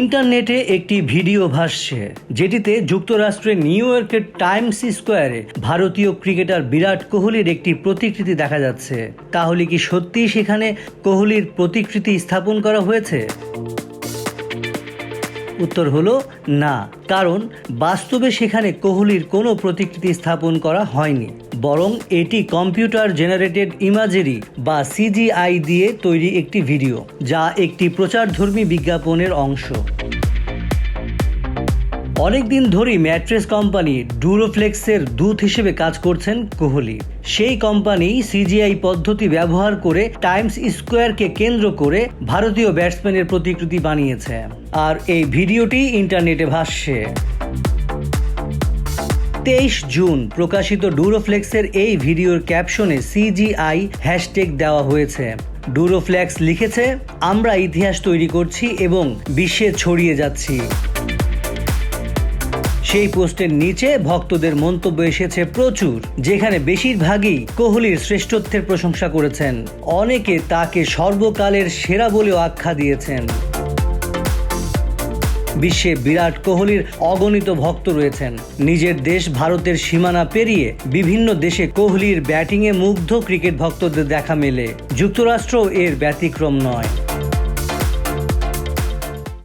ইন্টারনেটে একটি ভিডিও ভাসছে, যেটিতে যুক্তরাষ্ট্রের নিউ ইয়র্কের টাইমস স্কোয়ারে ভারতীয় ক্রিকেটার বিরাট কোহলির একটি প্রতিকৃতি দেখা যাচ্ছে। তাহলে কি সত্যিই সেখানে কোহলির প্রতিকৃতি স্থাপন করা হয়েছে? উত্তর হলো না, কারণ বাস্তবে সেখানে কোহলির কোনো প্রতিকৃতি স্থাপন করা হয়নি, বরং এটি কম্পিউটার জেনারেটেড ইমাজেরি বা সিজিআই দিয়ে তৈরি একটি ভিডিও, যা একটি প্রচারধর্মী বিজ্ঞাপনের অংশ। অনেকদিন ধরেই ম্যাট্রেস কোম্পানি ডুরোফ্লেক্সের দূত হিসেবে কাজ করছেন কোহলি। সেই কোম্পানি সিজিআই পদ্ধতি ব্যবহার করে টাইমস স্কোয়ারকে কেন্দ্র করে ভারতীয় ব্যাটসম্যানের প্রতিকৃতি বানিয়েছে। আর এই ভিডিওটি ইন্টারনেটে ভাসছে। তেইশ জুন প্রকাশিত ডুরোফ্লেক্সের এই ভিডিওর ক্যাপশনে সিজিআই হ্যাশট্যাগ দেওয়া হয়েছে। ডুরোফ্লেক্স লিখেছে, আমরা ইতিহাস তৈরি করছি এবং বিশ্বে ছড়িয়ে যাচ্ছি। সেই পোস্টের নিচে ভক্তদের মন্তব্য এসেছে প্রচুর, যেখানে বেশিরভাগই কোহলির শ্রেষ্ঠত্বের প্রশংসা করেছেন। অনেকে তাকে সর্বকালের সেরা বলেও আখ্যা দিয়েছেন। বিশ্বে বিরাট কোহলির অগণিত ভক্ত রয়েছেন। নিজের দেশ ভারতের সীমানা পেরিয়ে বিভিন্ন দেশে কোহলির ব্যাটিংয়ে মুগ্ধ ক্রিকেট ভক্তদের দেখা মেলে। যুক্তরাষ্ট্র এর ব্যতিক্রম নয়।